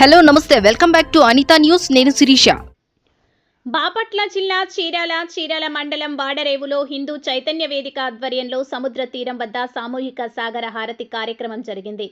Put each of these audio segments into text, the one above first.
Hello నమస్తే. Welcome back to Anitha news. నేను శిరీష. బాపట్ల జిల్లా చీరాల చీరాల మండలం వాడరేవులో హిందూ చైతన్య వేదిక ఆధ్వర్యంలో సముద్ర తీరం వద్ద సామూహిక సాగర హారతి కార్యక్రమం జరిగింది.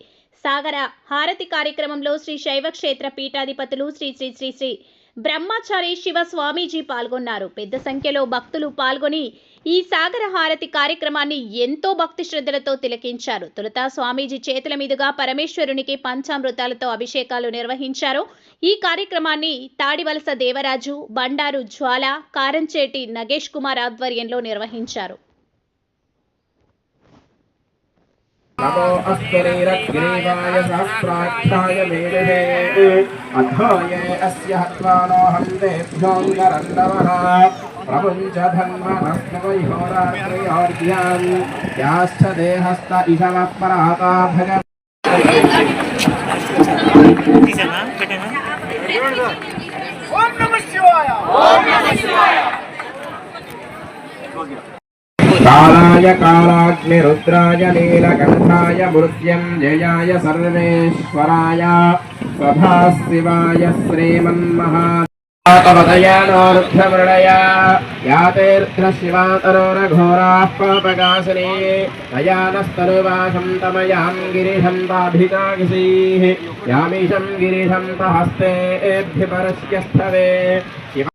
సాగర హారతి కార్యక్రమంలో శ్రీ శైవ క్షేత్ర పీఠాధిపతులు శ్రీ శ్రీ శ్రీ శ్రీ బ్రహ్మచారి శివ స్వామీజీ పాల్గొన్నారు. పెద్ద సంఖ్యలో భక్తులు పాల్గొని ఈ సాగర హారతి కార్యక్రమాన్ని ఎంతో భక్తి శ్రద్ధలతో తిలకించారు. తొలుత స్వామీజీ చేతుల మీదుగా పరమేశ్వరునికి పంచామృతాలతో అభిషేకాలు నిర్వహించారు. ఈ కార్యక్రమాన్ని తాడివలస దేవరాజు బండారు జ్వాల కారంచేటి నగేష్ కుమార్ ఆధ్వర్యంలో నిర్వహించారు. नमो अस्तरीरग्रीवाय सहस्राक्षाय मेरुहे अधाये अस्य हत्वानो हन्तेभ्योऽङ्गरन्नवः प्रभुञ्च धन्मनस्तमयोरात्रियोर्ध्यान् याश्च देहस्त इषमः पराता भग ओम नमः शिवाय। ओम नमः शिवाय। कालाय कालाग्निरुद्राय नीलकण्ठाय मृत्यं जयाय सर्वेश्वराय सभाशिवाय श्रीमन्महातवदयानोरुद्धमृणया यातेऽर्थशिवातरोरघोराः पापकासने दयानस्तनुवासं तमयां यामीशं स्थवे शिवा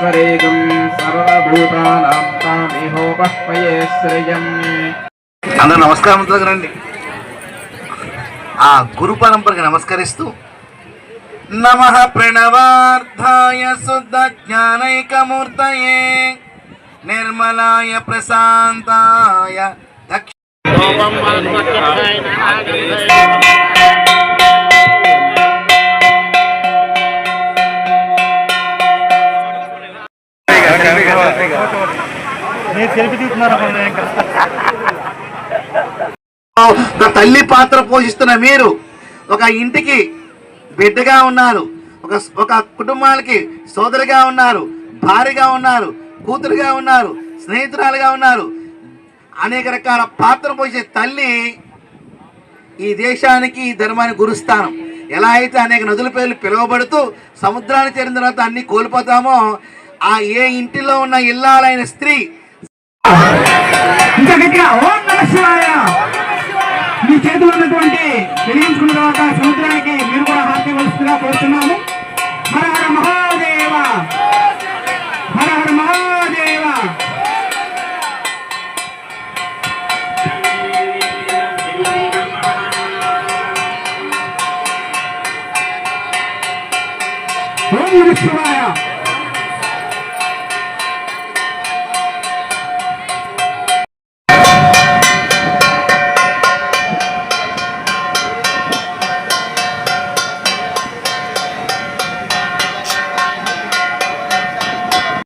సర్వేశ్వరేగం సర్వభూతానాం అందరూ నమస్కారం రండి. ఆ గురు పరంపరకి నమస్కరిస్తూ నమ ప్రణవార్థాయ శుద్ధ జ్ఞానైకమూర్తయే నిర్మలాయ ప్రశాంతాయ దక్ష నా తల్లి పాత్ర పోషిస్తున్న మీరు ఒక ఇంటికి బిడ్డగా ఉన్నారు ఒక ఒక కుటుంబానికి సోదరిగా ఉన్నారు భార్యగా ఉన్నారు కూతురుగా ఉన్నారు స్నేహితురాలుగా ఉన్నారు. అనేక రకాల పాత్ర పోసే తల్లి ఈ దేశానికి ఈ ధర్మానికి గురుస్థానం. ఎలా అయితే అనేక నదుల పేర్లు పిలువబడుతూ సముద్రాన్ని చేరిన తర్వాత అన్ని కోల్పోతామో ఆ ఏ ఇంటిలో ఉన్న ఇల్లాలైన స్త్రీ ఇంకా గట్టిగా ఓం నమ శివాయ. మీ చేతిలో ఉన్నటువంటి వెలిగించుకున్న తర్వాత సముద్రానికి మీరు కూడా హారతి వలసిగా కోరుతున్నాము. హర హర మహాదేవ. హర హర మహాదేవ. ఓం నమ శివాయ.